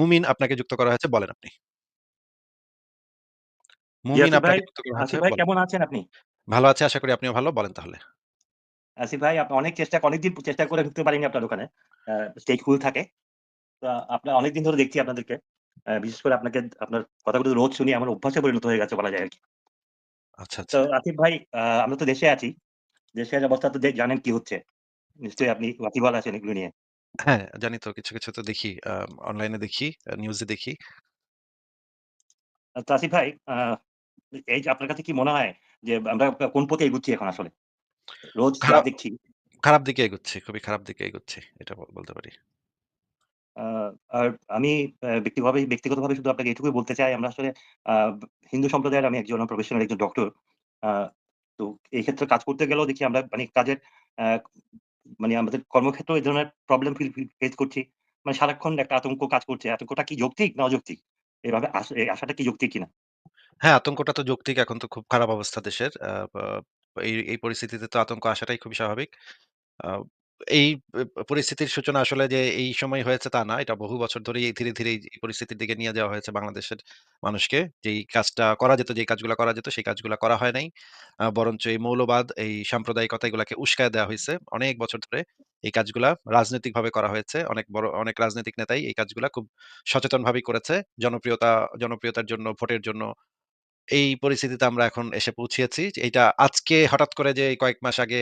মুমিন আপনাকে যুক্ত করা হয়েছে বলেন আপনি। মুমিন আসিফ ভাই। আপনাকে যুক্ত করা হয়েছে আসিফ ভাই বলেন। কেমন আছেন আপনি? ভালো আছি আশা করি আপনিও ভালো। বলেন তাহলে। আসিফ ভাই আপনি অনেক চেষ্টা অনেকদিন চেষ্টা করে ঢুকতে পারিনি আপনার দোকানে। স্টেজ ফুল থাকে। তো আপনার অনেকদিন ধরে দেখছি আপনাদেরকে। বিশেষ করে আপনাকে আপনার কথাগুলো রোজ শুনি আমার অভ্যাসে পরিণত হয়ে গেছে বলা যায় আরকি। আচ্ছা, তো আচ্ছা। আসিফ ভাই আমরা তো দেশে আছি। দেশের অবস্থা তো জানেন কি হচ্ছে। নিশ্চয়ই আপনি ওয়াকিবহাল আছেন এগুলো নিয়ে। হ্যাঁ, জানি তো কিছু, কিছু তো দেখি। আ অনলাইনে দেখি, আ নিউজে দেখি। আসিফ ভাই আ এই যে আপনার কাছে কি মনে হয় যে আমরা কোন পথে এগুচ্ছি এখন আসলে? রোজ যা খারাপ, দেখছি খারাপ দিকে এগুচ্ছি। খুবই খারাপ দিকে এগুচ্ছি। এটা ব বলতে পারি। আ আর আমি আ ব্যক্তিভাবে ব্যক্তিগতভাবে শুধু আপনাকে এটুকুই বলতে চাই আমরা আসলে আ হিন্দু সম্প্রদায়ের আমি একজন প্রফেশনাল একজন ডক্টর। আ তো এই ক্ষেত্রে কাজ করতে গেলেও দেখি আমরা মানে কাজের আ মানে আমাদের কর্মক্ষেত্রে এই ধরনের প্রবলেম ফিল ফেস করছি। মানে সারাক্ষণ একটা আতঙ্ক কাজ করছে। আতঙ্কটা কি যৌক্তিক না অযৌক্তিক? এভাবে আসাটা কি যৌক্তিক কিনা? হ্যাঁ, আতঙ্কটা তো যৌক্তিক। এখন তো খুব খারাপ অবস্থা দেশের। আহ, এই, এই পরিস্থিতিতে তো আতঙ্ক আসাটাই খুবই স্বাভাবিক। আ এই পরিস্থিতির সূচনা আসলে যে এই সময় হয়েছে তা না। এটা বহু বছর ধরেই ধীরে, ধীরে এই পরিস্থিতির দিকে নিয়ে যাওয়া হয়েছে বাংলাদেশের মানুষকে। যেই কাজটা করা যেত, যেই কাজগুলা করা যেত সেই কাজগুলা করা হয় নাই। বরঞ্চ এই মৌলবাদ, এই সাম্প্রদায়িকতা এগুলাকে উস্কায় দেওয়া হইছে অনেক বছর ধরে। এই কাজগুলা রাজনৈতিকভাবে করা হয়েছে। অনেক বড় অনেক রাজনৈতিক নেতাই এই কাজগুলা খুব সচেতনভাবেই করেছে। জনপ্রিয়তা জনপ্রিয়তার জন্য, ভোটের জন্য এই পরিস্থিতিতে আমরা এখন এসে পৌঁছেছি। এটা আজকে হঠাৎ করে যে কয়েক মাস আগে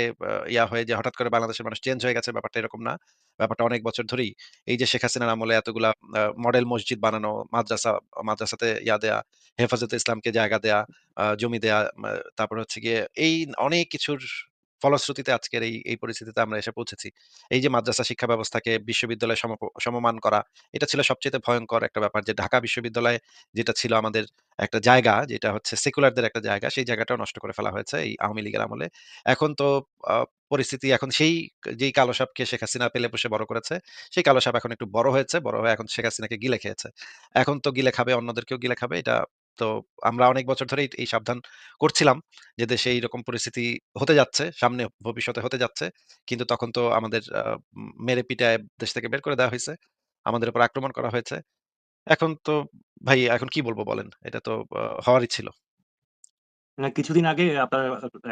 ইয়া হয়ে যে হঠাৎ করে বাংলাদেশের মানুষ চেঞ্জ হয়ে গেছে ব্যাপারটা এরকম না। ব্যাপারটা অনেক বছর ধরেই এই যে শেখ হাসিনার আমলে এতগুলা মডেল মসজিদ বানানো, মাদ্রাসা মাদ্রাসাতে ইয়া দেয়া, হেফাজতে ইসলামকে জায়গা দেয়া, জমি দেয়া, তারপর হচ্ছে গিয়ে এই অনেক কিছুর ফলশ্রুতিতে আজকের এই, এই পরিস্থিতিতে আমরা এসে পৌঁছেছি। এই যে মাদ্রাসা শিক্ষা ব্যবস্থাকে বিশ্ববিদ্যালয়ের সমপ সমমান করা, এটা ছিল সবচাইতে ভয়ংকর একটা ব্যাপার যে ঢাকা বিশ্ববিদ্যালয়ে যেটা ছিল আমাদের একটা জায়গা যেটা হচ্ছে সেকুলারদের একটা জায়গা, সেই জায়গাটাও নষ্ট করে ফেলা হয়েছে এই আওয়ামী লীগের আমলে। এখন তো পরিস্থিতি এখন সেই যেই কালো সাপকে শেখ হাসিনা পেলে-পুষে বড় করেছে, সেই কালো সাপ এখন একটু বড় হয়েছে। বড় হয়ে এখন শেখ হাসিনাকে গিলে খেয়েছে। এখন তো গিলে খাবে, অন্যদেরকেও গিলে খাবে। এটা তো আমরা অনেক বছর ধরেই এই সাবধান করছিলাম যে দেশে এইরকম পরিস্থিতি হতে যাচ্ছে, সামনে ভবিষ্যতে হতে যাচ্ছে। কিন্তু তখন তো আমাদের মেরে পিটায় দেশ থেকে বের করে দেওয়া হইছে। আমাদের উপর আক্রমণ করা হয়েছে। এখন তো ভাই এখন কি বলব বলেন? এটা তো হওয়ারই ছিল। কিছুদিন আগে আপনার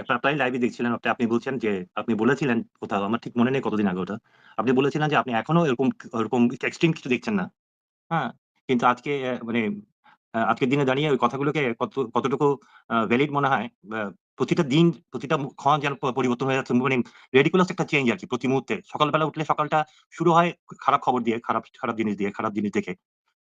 একটা আপনারই লাইভে দেখছিলাম আপনি আপনি বলছেন যে আপনি বলেছিলেন কোথাও আমার ঠিক মনে নেই কতদিন আগে ওটা। আপনি বলেছিলেন যে আপনি এখনও এরকম এরকম এক্সট্রিম কিছু দেখছেন না। হ্যাঁ? কিন্তু আজকে মানে আজকের দিনে দাঁড়িয়ে ওই কথাগুলোকে কত কতটুকু ভ্যালিড মনে হয় প্রতিটা দিন প্রতিটা ক্ষণ যেন পরিবর্তন হয়ে যাচ্ছে মানে রেডিকুলাস একটা চেঞ্জ আর কি প্রতি মুহূর্তে। সকালবেলা উঠলে সকালটা শুরু হয় খারাপ খবর দিয়ে, খারাপ, খারাপ জিনিস দিয়ে, খারাপ জিনিস দেখে।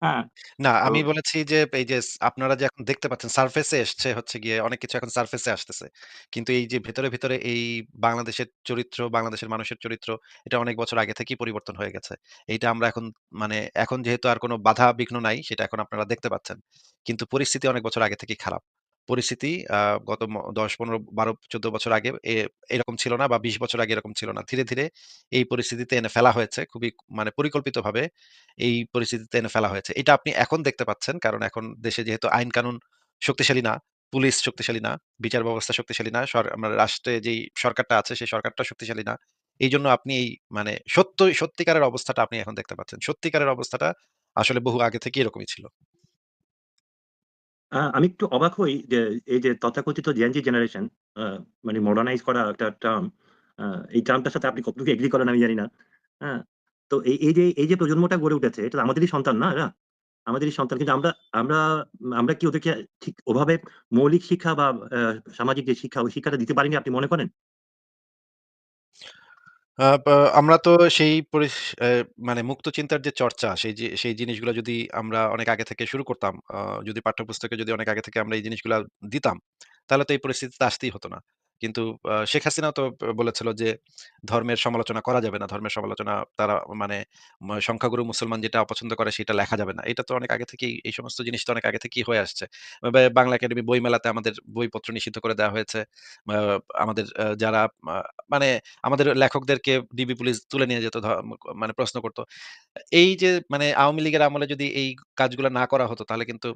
হ্যাঁ? না, তো আমি বলেছি যে এই যে স আপনারা যে এখন দেখতে পাচ্ছেন সারফেস এ এসছে হচ্ছে গিয়ে অনেক কিছু এখন সারফেস এ আসতেছে। কিন্তু এই যে ভেতরে, ভেতরে এই বাংলাদেশের চরিত্র, বাংলাদেশের মানুষের চরিত্র এটা অনেক বছর আগে থেকেই পরিবর্তন হয়ে গেছে। এইটা আমরা এখন মানে এখন যেহেতু আর কোনো বাধা বিঘ্ন নাই সেটা এখন আপনারা দেখতে পাচ্ছেন। কিন্তু পরিস্থিতি অনেক বছর আগে থেকেই খারাপ। পরিস্থিতি গত ১০, ১৫, ১২, ১৪ বছর আগে এরকম ছিল না বা ২০ বছর আগে এরকম ছিল না। ধীরে, ধীরে এই পরিস্থিতিতে এনে ফেলা হয়েছে। খুবই মানে পরিকল্পিতভাবে এই পরিস্থিতিতে এনে ফেলা হয়েছে। এটা আপনি এখন দেখতে পাচ্ছেন। কারণ এখন দেশে যেহেতু আইন-কানুন শক্তিশালী না, পুলিশ শক্তিশালী না, বিচার ব্যবস্থা শক্তিশালী না, আমরা রাষ্ট্রে যেই সরকারটা আছে সেই সরকারটা শক্তিশালী না। এই জন্য আপনি এই মানে সত্য সত্যিকারের অবস্থাটা আপনি এখন দেখতে পাচ্ছেন। সত্যিকারের অবস্থাটা আসলে বহু আগে থেকে এরকমই ছিল। আমি একটু অবাক হই যে, এই যে তথাকথিত জেনজি জেনারেশন মানে মডার্নাইজ করা একটা টার্ম এই টার্মটার সাথে আপনি কতটুকু এগ্রি করেন আমি জানি না। হ্যাঁ? তো এই এই যে এই যে প্রজন্মটা গড়ে উঠেছে, এটা আমাদেরই সন্তান না এরা? আমাদেরই সন্তান। কিন্তু আমরা আমরা আমরা কি ওদেরকে ঠিক ওভাবে মৌলিক শিক্ষা বা সামাজিক যে শিক্ষা, ওই শিক্ষাটা দিতে পারিনি আপনি মনে করেন? আমরা তো সেই মানে মুক্ত চিন্তার যে চর্চা, সেই যে সেই জিনিসগুলো যদি আমরা অনেক আগে থেকে শুরু করতাম, যদি পাঠ্যপুস্তকে যদি অনেক আগে থেকে আমরা এই জিনিসগুলা দিতাম, তাহলে তো এই পরিস্থিতিতে আসতেই হতো না। কিন্তু শেখ হাসিনাও তো বলেছিল যে, ধর্মের সমালোচনা করা যাবে না। ধর্মের সমালোচনা তারা মানে সংখ্যাগুরু মুসলমান যেটা অপছন্দ করে সেটা লেখা যাবে না। এটা তো অনেক আগে থেকেই এই সমস্ত জিনিস তো অনেক আগে থেকেই হয়ে আসছে। বাংলা একাডেমি বইমেলাতে আমাদের বইপত্র নিষিদ্ধ করে দেওয়া হয়েছে। আমাদের যারা মানে আমাদের লেখকদেরকে ডিবি পুলিশ তুলে নিয়ে যেত মানে প্রশ্ন করতো এই যে মানে আওয়ামী লীগের আমলে যদি এই কাজগুলো না করা হতো তাহলে কিন্তু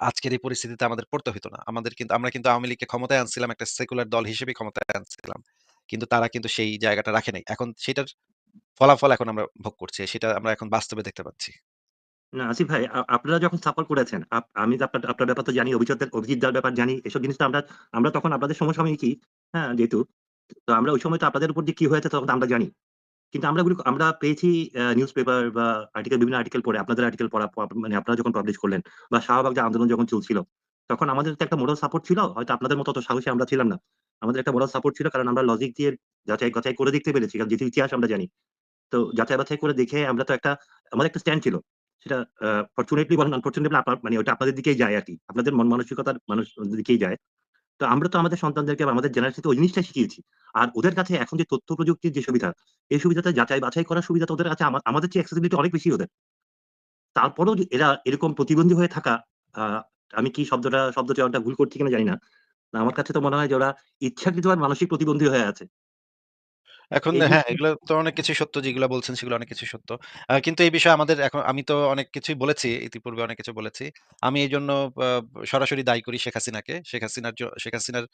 আজকের এই পরিস্থিতিতে আমাদের পড়তে হইতো না। আমাদের কিন্তু আমরা কিন্তু আওয়ামী লীগকে ক্ষমতায় আনছিলাম একটা সেকুলার দল হিসেবেই ক্ষমতায় আনছিলাম। কিন্তু তারা কিন্তু সেই জায়গাটা রাখে নাই। এখন সেটার ফলাফল এখন আমরা ভোগ করছি। সেটা আমরা এখন বাস্তবে দেখতে পাচ্ছি। না আসিফ ভাই আপনারা যখন সাফার করেছেন, আমি আপনার আপনার ব্যাপার তো জানি, অভিজিতের অভিজিৎ দার ব্যাপার জানি। এসব জিনিস তো আমরা আমরা তখন আপনাদের সমসাময়িকই, হ্যাঁ? যেহেতু তো আমরা ওই সময় তো আপনাদের উপর যে কি হয়েছে তখন আমরা জানি। কিন্তু আমরা আমরা পেয়েছি নিউজ পেপার বা আর্টিকেল বিভিন্ন আর্টিকেল পড়ে, আপনাদের আর্টিকেল পড়া মানে আপনারা যখন পাবলিশ করলেন বা শাহবাগ যে আন্দোলন যখন চলছিল, তখন আমাদের তো একটা মোরাল সাপোর্ট ছিল। হয়তো আপনাদের মতো অত সাহসী আমরা ছিলাম না। আমাদের একটা মোরাল সাপোর্ট ছিল কারণ আমরা লজিক দিয়ে যাচাই-বাছাই করে দেখতে পেরেছি। কারণ যেহেতু ইতিহাস আমরা জানি। তো যাচাই-বাছাই করে দেখে আমরা তো একটা আমাদের একটা স্ট্যান্ড ছিল। সেটা ফরচুনেটলি বলেন আনফরচুনেটলি আপনার মানে ওটা আপনাদের দিকেই যায় আরকি। আপনাদের মন মানসিকতার মানুষ দিকেই যায়। তো আমরা তো আমাদের সন্তানদেরকে আমাদের জেনারেশনকে ওই জিনিসটাই শিখিয়েছি। আর ওদের কাছে এখন যে তথ্য প্রযুক্তির যে সুবিধা, এই সুবিধাটা যাচাই-বাছাই করার সুবিধা ওদের কাছে আমা আমাদের চেয়ে অ্যাক্সেসিবিলিটি অনেক বেশি ওদের। তারপরেও এরা এরকম প্রতিবন্ধী হয়ে থাকা, আমি কি শব্দটা শব্দ চয়নটা ভুল করছি কিনা জানি না। আমার কাছে তো মনে হয় যে ওরা ইচ্ছাকৃতভাবে মানসিক প্রতিবন্ধী হয়ে আছে। এখন এই হ্যাঁ, এগুলো তো অনেক কিছুই সত্য যেগুলা বলছেন সেগুলো অনেক কিছুই সত্য। আ কিন্তু এই বিষয়ে আমাদের এখন আমি তো অনেক কিছুই বলেছি, ইতিপূর্বে অনেক কিছু বলেছি। আমি এজন্য আ সরাসরি দায়ী করি শেখ হাসিনাকে। শেখ হাসিনার জ শেখ হাসিনার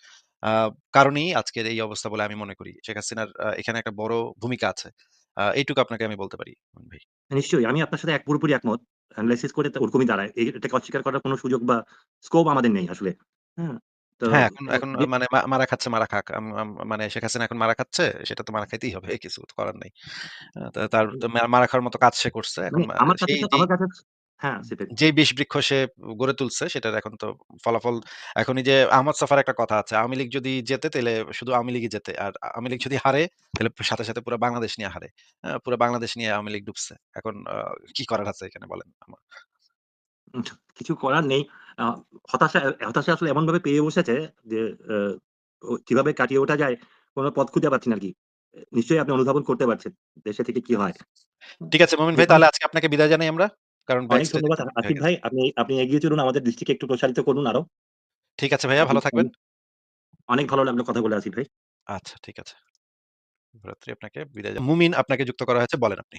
আ কারণেই আজকের এই অবস্থা বলে আমি মনে করি। শেখ হাসিনার আ এখানে একটা বড় ভূমিকা আছে। আ এইটুকু আপনাকে আমি বলতে পারি ভাই। নিশ্চয়ই আমি আপনার সাথে এক পুরোপুরি একমত। এনালাইসিস করে তো ওরকমই দাঁড়ায়। এ এটাকে অস্বীকার করার কোন সুযোগ বা স্কোপ আমাদের নেই আসলে। হ্যাঁ? তো হ্যাঁ, এখন এখন মানে মা মারা খাচ্ছে, মারা খাক। আম আম মানে শেখ হাসিনা এখন মারা খাচ্ছে, সেটা তো মারা খাইতেই হবে। কিছু তো করার নাই। আ তা তার মা মারা খাওয়ার মতো কাজ সে করছে। এখন মানে মা আমার কাছে সেই তো যেই আমার কাছে হ্যাঁ, সেটাই। যেই বিষবৃক্ষ সে গড়ে তুলছে সেটার এখন তো ফলাফল এখন এই যে আহমদ ছফার একটা কথা আছে। আওয়ামী লীগ যদি জেতে তাইলে শুধু আওয়ামী লীগই জেতে। আর আওয়ামী লীগ যদি হারে তাহলে সাথে, সাথে পুরা বাংলাদেশ নিয়ে হারে। আ পুরা বাংলাদেশ নিয়ে আওয়ামী লীগ ডুবছে। এখন আ কি করার আছে এখানে বলেন? আমা উম কিছু করার নেই। হতাশা হতাশা আসলে এমনভাবে পেয়ে বসেছে যে কীভাবে কাটিয়ে ওঠা যায় কোন পথ খুঁজে পাচ্ছি না আরকি। এ নিশ্চয়ই আপনি অনুধাবন করতে পারছেন। দেশে থেকে কি হয়। ঠিক আছে মোমিন ভাই তাহলে আজকে আপনাকে বিদায় জানাই আমরা। কারণ অনেক ধন্যবাদ আসিফ ভাই। আপনি আপনি এগিয়ে চলুন আমাদের দৃষ্টিকে একটু প্রসারিত করুন আরও। ঠিক আছে ভাইয়া ভালো থাকবেন। অনেক ভালো লাগল কথা বলে আসিফ ভাই। আচ্ছা ঠিক আছে। শুভরাত্রি আপনাকে বিদায় মুমিন আপনাকে যুক্ত করা হয়েছে বলেন আপনি।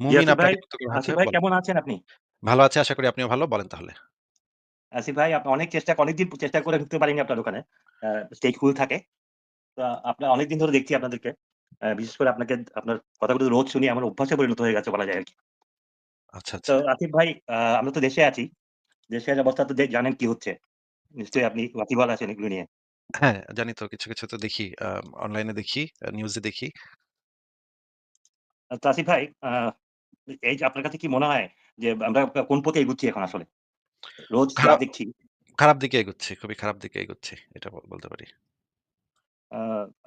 মুমিন আপনাকে যুক্ত করা হয়েছে কেমন আছেন আপনি? ভালো আছি আশা করি আপনিও ভালো। বলেন তাহলে। আসিফ ভাই আপনি অনেক চেষ্টা অনেকদিন চেষ্টা করে ঢুকতে পারিনি আপনার দোকানে। আ স্টেজ ফুল থাকে। তো আপনার অনেকদিন ধরে দেখছি আপনাদেরকে। আ বিশেষ করে আপনাকে আপনার কথাগুলো রোজ শুনি আমার অভ্যাসে পরিণত হয়ে গেছে বলা যায় আরকি। আচ্ছা, তো আচ্ছা। আসিফ ভাই আ আমরা তো দেশে আছি। দেশের অবস্থা তো দে জানেন কি হচ্ছে। নিশ্চয়ই আপনি ওয়াকিবহাল আছেন এগুলো নিয়ে। হ্যাঁ, জানি তো কিছু, কিছু তো দেখি। আ অনলাইনে দেখি, আ নিউজে দেখি। তো আসিফ ভাই আ এই যে আপনার কাছে কি মনে হয় যে আমরা কোন পথে এগুচ্ছি এখন আসলে? রোজ খারাপ, দেখছি খারাপ দিকে এগুচ্ছি। খুবই খারাপ দিকে এগুচ্ছি। এটা বল বলতে পারি। আ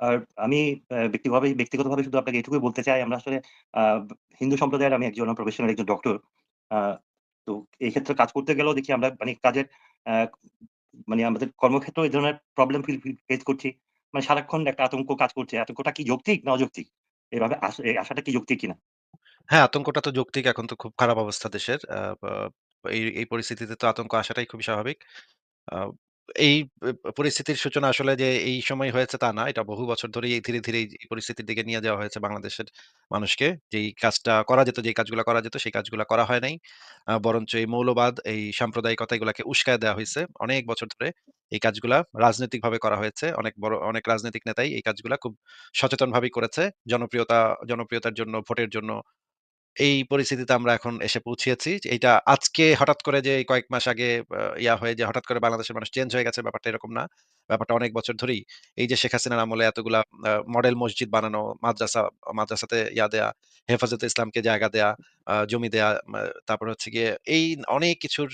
আর আমি আ ব্যক্তিভাবে ব্যক্তিগতভাবে শুধু আপনাকে এটুকুই বলতে চাই আমরা আসলে আ হিন্দু সম্প্রদায়ের আমি একজন প্রফেশনাল একজন ডক্টর। তো এই ক্ষেত্রে কাজ করতে গেলেও দেখি আমরা মানে কাজের আ মানে আমাদের কর্মক্ষেত্রেও এই ধরনের প্রবলেম ফিল ফিল ফেস করছি। মানে সারাক্ষণ একটা আতঙ্ক কাজ করছে। আতঙ্কটা কি যৌক্তিক না অযৌক্তিক? এভাবে আস এই আশাটা কি যৌক্তিক কিনা? হ্যাঁ, আতঙ্কটা তো যৌক্তিক। এখন তো খুব খারাপ অবস্থা দেশের। এই, এই পরিস্থিতিতে তো আতঙ্ক আসাটাই খুবই স্বাভাবিক। এই পরিস্থিতির সূচনা আসলে যে এই সময় হয়েছে তা না। এটা বহু বছর ধরেই ধীরে, ধীরে এই পরিস্থিতির দিকে নিয়ে যাওয়া হয়েছে বাংলাদেশের মানুষকে। যেই কাজটা করা যেত, যেই কাজগুলা করা যেত সেই কাজগুলা করা হয় নাই। বরঞ্চ এই মৌলবাদ, এই সাম্প্রদায়িকতা এগুলাকে উস্কায় দেওয়া হইছে। অনেক বছর ধরে এই কাজগুলা রাজনৈতিকভাবে করা হয়েছে। অনেক বড় অনেক রাজনৈতিক নেতাই এই কাজগুলা খুব সচেতনভাবেই করেছে। জনপ্রিয়তা জনপ্রিয়তার জন্য, ভোটের জন্য এই পরিস্থিতিতে আমরা এখন এসে পৌঁছেছি। এটা আজকে হঠাৎ করে যে কয়েক মাস আগে ইয়া হয়ে যে হঠাৎ করে বাংলাদেশের মানুষ চেঞ্জ হয়ে গেছে ব্যাপারটা এরকম না। ব্যাপারটা অনেক বছর ধরেই এই যে শেখ হাসিনার আমলে এতগুলা মডেল মসজিদ বানানো, মাদ্রাসা মাদ্রাসাতে ইয়া দেয়া, হেফাজতে ইসলামকে জায়গা দেয়া, জমি দেয়া, তারপরে হচ্ছে গিয়ে এই অনেক কিছুর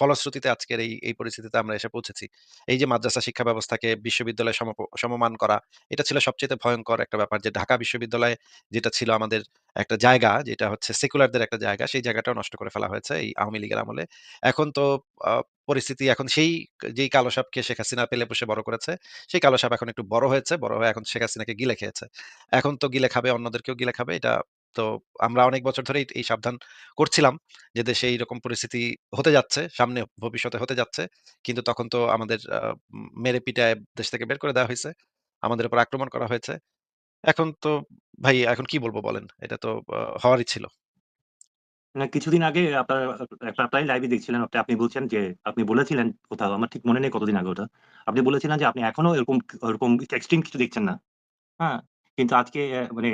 ফলশ্রুতিতে আজকের এই, এই পরিস্থিতিতে আমরা এসে পৌঁছেছি। এই যে মাদ্রাসা শিক্ষা ব্যবস্থাকে বিশ্ববিদ্যালয়ের সমপ সমমান করা, এটা ছিল সবচেয়ে ভয়ঙ্কর একটা ব্যাপার যে ঢাকা বিশ্ববিদ্যালয়ে যেটা ছিল আমাদের একটা জায়গা যেটা হচ্ছে সেকুলারদের একটা জায়গা, সেই জায়গাটাও নষ্ট করে ফেলা হয়েছে এই আওয়ামী লীগের আমলে। এখন তো পরিস্থিতি এখন সেই যেই কালো সাপকে শেখ হাসিনা পেলে বসে বড় করেছে, সেই কালো সাপ এখন একটু বড় হয়েছে। বড় হয়ে এখন শেখ হাসিনাকে গিলে খেয়েছে। এখন তো গিলে খাবে, অন্যদেরকেও গিলে খাবে। এটা তো আমরা অনেক বছর ধরেই এই সাবধান করছিলাম যে দেশে এইরকম পরিস্থিতি হতে যাচ্ছে, সামনে ভবিষ্যতে হতে যাচ্ছে। কিন্তু তখন তো আমাদের মেরে পিটায় দেশ থেকে বের করে দেওয়া হইছে। আমাদের উপর আক্রমণ করা হয়েছে। এখন তো ভাই এখন কি বলব বলেন? এটা তো হওয়ারই ছিল। কিছুদিন আগে আপনার একটা আপনারই লাইভে দেখছিলাম। আপনি বলছেন যে আপনি বলেছিলেন কোথাও আমার ঠিক মনে নেই কতদিন আগে ওটা। আপনি বলেছিলেন যে আপনি এখনও এরকম এরকম এক্সট্রিম কিছু দেখছেন না। হ্যাঁ? কিন্তু আজকে মানে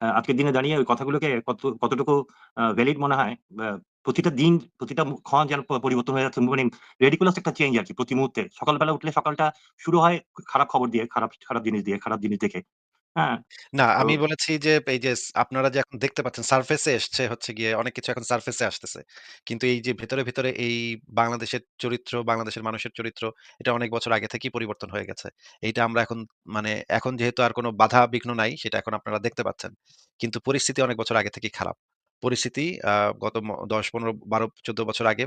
আজকের দিনে দাঁড়িয়ে ওই কথাগুলোকে কত কতটুকু ভ্যালিড মনে হয় প্রতিটা দিন প্রতিটা ক্ষণ যেন পরিবর্তন হয়ে যাচ্ছে মানে রেডিকুলাস একটা চেঞ্জ আর কি প্রতি মুহূর্তে। সকালবেলা উঠলে সকালটা শুরু হয় খারাপ খবর দিয়ে, খারাপ খারাপ জিনিস দিয়ে, খারাপ জিনিস দেখে। হ্যাঁ? না, তো আমি বলেছি যে এই যে স আপনারা যে এখন দেখতে পাচ্ছেন সারফেসে এসছে হচ্ছে গিয়ে অনেক কিছু এখন সারফেসে আসতেছে। কিন্তু এই যে ভেতরে, ভেতরে এই বাংলাদেশের চরিত্র, বাংলাদেশের মানুষের চরিত্র এটা অনেক বছর আগে থেকেই পরিবর্তন হয়ে গেছে। এইটা আমরা এখন মানে এখন যেহেতু আর কোনো বাধা বিঘ্ন নাই সেটা এখন আপনারা দেখতে পাচ্ছেন। কিন্তু পরিস্থিতি অনেক বছর আগে থেকেই খারাপ। পরিস্থিতি গত ১০, ১৫, ১২, ১৪ বছর আগে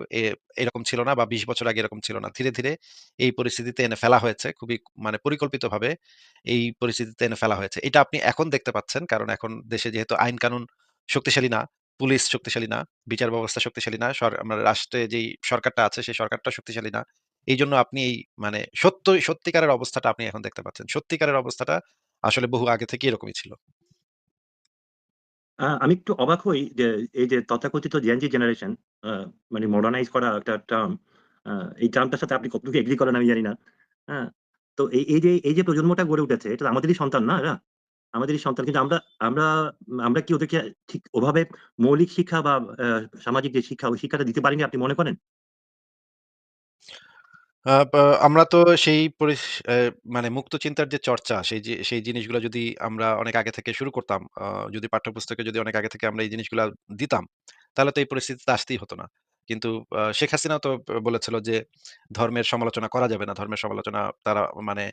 এরকম ছিল না বা ২০ বছর আগে এরকম ছিল না। ধীরে, ধীরে এই পরিস্থিতিতে এনে ফেলা হয়েছে। খুবই মানে পরিকল্পিতভাবে এই পরিস্থিতিতে এনে ফেলা হয়েছে। এটা আপনি এখন দেখতে পাচ্ছেন। কারণ এখন দেশে যেহেতু আইন কানুন শক্তিশালী না, পুলিশ শক্তিশালী না, বিচার ব্যবস্থা শক্তিশালী না, সর আমরা রাষ্ট্রে যেই সরকারটা আছে সেই সরকারটা শক্তিশালী না। এইজন্য আপনি এই মানে সত্য সত্যিকারের অবস্থাটা আপনি এখন দেখতে পাচ্ছেন। সত্যিকারের অবস্থাটা আসলে বহু আগে থেকেই এরকমই ছিল। আমি একটু অবাক হই যে এই যে তথাকথিত জেনজি জেনারেশন মানে মডার্নাইজ করা একটা টার্ম এই টার্মটার সাথে আপনি কতটুকু এগ্রি করেন আমি জানি না। হ্যাঁ? তো এই এই যে এই যে প্রজন্মটা গড়ে উঠেছে এটা আমাদেরই সন্তান না এরা? আমাদেরই সন্তান। কিন্তু আমরা আমরা আমরা কি ওদেরকে ঠিক ওভাবে মৌলিক শিক্ষা বা সামাজিক যে শিক্ষা, ওই শিক্ষাটা দিতে পারিনি আপনি মনে করেন? আমরা তো সেই মানে মুক্ত চিন্তার যে চর্চা, সেই যে সেই জিনিসগুলা যদি আমরা অনেক আগে থেকে শুরু করতাম, যদি পাঠ্যপুস্তকে যদি অনেক আগে থেকে আমরা এই জিনিসগুলা দিতাম, তাহলে তো এই পরিস্থিতিতে আসতেই হতো না। কিন্তু শেখ হাসিনাও তো বলেছিল যে, ধর্মের সমালোচনা করা যাবে না। ধর্মের সমালোচনা তারা মানে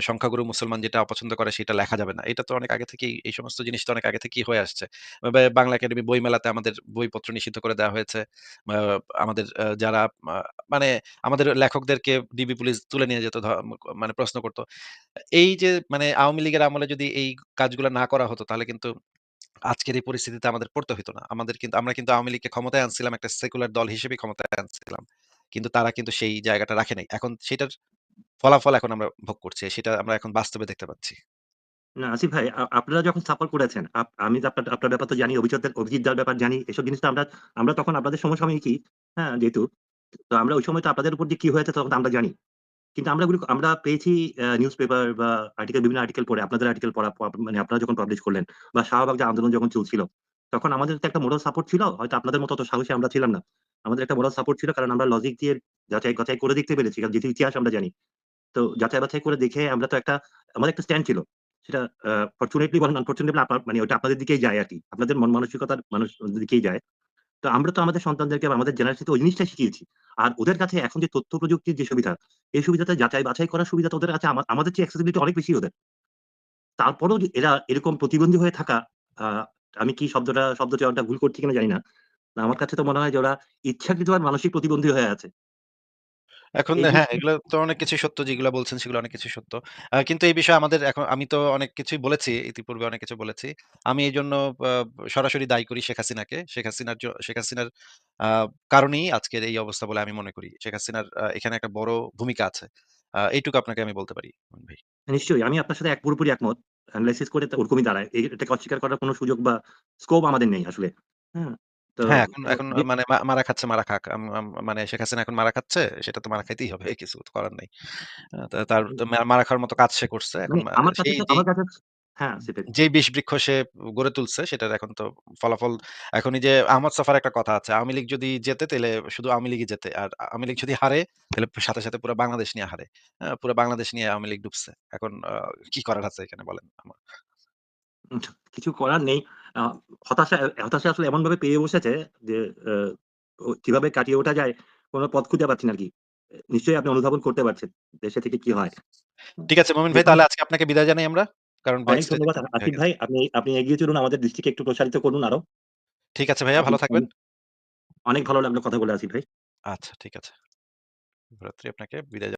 সংখ্যাগুরু মুসলমান যেটা অপছন্দ করে সেটা লেখা যাবে না। এটা তো অনেক আগে থেকেই এই সমস্ত জিনিস তো অনেক আগে থেকেই হয়ে আসছে। বাংলা একাডেমি বইমেলাতে আমাদের বইপত্র নিষিদ্ধ করে দেওয়া হয়েছে। আমাদের যারা মানে আমাদের লেখকদেরকে ডিবি পুলিশ তুলে নিয়ে যেত মানে প্রশ্ন করত। এই যে মানে আওয়ামী লীগের আমলে যদি এই কাজগুলো না করা হতো তাহলে কিন্তু আজকের এই পরিস্থিতিতে আমাদের পড়তে হইতো না। আমাদের কিন্তু আমরা কিন্তু আওয়ামী লীগকে ক্ষমতায় আনছিলাম একটা সেকুলার দল হিসেবেই ক্ষমতায় আনছিলাম। কিন্তু তারা কিন্তু সেই জায়গাটা রাখে নাই। এখন সেটার ফলাফল এখন আমরা ভোগ করছি। সেটা আমরা এখন বাস্তবে দেখতে পাচ্ছি। না আসিফ ভাই আপনারা যখন সাফার করেছেন, আমি আপনার আপনার ব্যাপার তো জানি, অভিজিতের অভিজিৎ দার ব্যাপার জানি। এসব জিনিস তো আমরা আমরা তখন আপনাদের সমসাময়িকই, হ্যাঁ? যেহেতু। তো আমরা ওই সময় তো আপনাদের উপর দিয়ে কি হয়েছে তখন আমরা জানি। কিন্তু আমরা আমরা পেয়েছি নিউজ পেপার বা আর্টিকেল বিভিন্ন আর্টিকেল পড়ে, আপনাদের আর্টিকেল পড়া মানে আপনারা যখন পাবলিশ করলেন বা শাহবাগ যে আন্দোলন যখন চলছিল, তখন আমাদের তো একটা মোরাল সাপোর্ট ছিল। হয়তো আপনাদের মতো অত সাহসী আমরা ছিলাম না। আমাদের একটা মোরাল সাপোর্ট ছিল কারণ আমরা লজিক দিয়ে যাচাই-বাছাই করে দেখতে পেরেছি। কারণ যেহেতু ইতিহাস আমরা জানি। তো যাচাই-বাছাই করে দেখে আমরা তো একটা আমাদের একটা স্ট্যান্ড ছিল। সেটা ফরচুনেটলি বলেন আনফরচুনেটলি আপনার মানে ওটা আপনাদের দিকেই যায় আরকি। আপনাদের মন মানসিকতার মানুষ দিকেই যায়। তো আমরা তো আমাদের সন্তানদেরকে বা আমাদের জেনারেশনকে ওই জিনিসটা শিখিয়েছি। আর ওদের কাছে এখন যে তথ্য প্রযুক্তির যে সুবিধা, এই সুবিধাটা যাচাই-বাছাই করার সুবিধা ওদের কাছে আমা আমাদের চেয়ে অ্যাক্সেসিবিলিটি অনেক বেশি ওদের। তারপরেও এরা এরকম প্রতিবন্ধী হয়ে থাকা, আমি কি শব্দটা শব্দ চয়নটা ভুল করছি কিনা জানি না। আমার কাছে তো মনে হয় যে ওরা ইচ্ছাকৃতভাবে মানসিক প্রতিবন্ধী হয়ে আছে। এখন এই হ্যাঁ, এগুলো তো অনেক কিছুই সত্য যেগুলা বলছেন সেগুলো অনেক কিছুই সত্য। আ কিন্তু এই বিষয়ে আমাদের এখন আমি তো অনেক কিছুই বলেছি, ইতিপূর্বে অনেক কিছু বলেছি। আমি এজন্য আ সরাসরি দায়ী করি শেখ হাসিনাকে। শেখ হাসিনার জ শেখ হাসিনার আ কারণেই আজকের এই অবস্থা বলে আমি মনে করি। শেখ হাসিনার আ এখানে একটা বড় ভূমিকা আছে। আ এইটুকু আপনাকে আমি বলতে পারি ভাই। নিশ্চয়ই আমি আপনার সাথে এক পুরোপুরি একমত। এনালাইসিস করে তো ওরকমই দাঁড়ায়। এ এটাকে অস্বীকার করার কোন সুযোগ বা স্কোপ আমাদের নেই আসলে। হ্যাঁ? তো হ্যাঁ, এখন এখন মানে মা মারা খাচ্ছে, মারা খাক। আম আম মানে শেখ হাসিনা এখন মারা খাচ্ছে, সেটা তো মারা খাইতেই হবে। কিছু তো করার নাই। আ তা তার মা মারা খাওয়ার মতো কাজ সে করছে। এখন মানে মা আমার কাছে সেই তো যেই আমার কাছে হ্যাঁ, সেটাই। যেই বিষবৃক্ষ সে গড়ে তুলছে সেটার এখন তো ফলাফল এখন এই যে আহমদ ছফার একটা কথা আছে। আওয়ামী লীগ যদি জেতে তাইলে শুধু আওয়ামী লীগই জেতে। আর আওয়ামী লীগ যদি হারে তাহলে সাথে, সাথে পুরা বাংলাদেশ নিয়ে হারে। আ পুরা বাংলাদেশ নিয়ে আওয়ামী লীগ ডুবছে। এখন আ কি করার আছে এখানে বলেন? আমার কিছু করার নেই। হতাশা হতাশা আসলে এমনভাবে পেয়ে বসেছে যে কীভাবে কাটিয়ে ওঠা যায় কোন পথ খুঁজে পাচ্ছি না আরকি। এ নিশ্চয়ই আপনি অনুধাবন করতে পারছেন দেশে থেকে কি হয়। ঠিক আছে মোমিন ভাই তাহলে আজকে আপনাকে বিদায় জানাই আমরা। কারণ অনেক ধন্যবাদ আসিফ ভাই। আপনি আপনি এগিয়ে চলুন আমাদের দৃষ্টিকে একটু প্রসারিত করুন আরও। ঠিক আছে ভাইয়া ভালো থাকবেন। অনেক ভালো লাগল কথা বলে আসিফ ভাই। আচ্ছা ঠিক আছে। শুভরাত্রি আপনাকে। বিদায়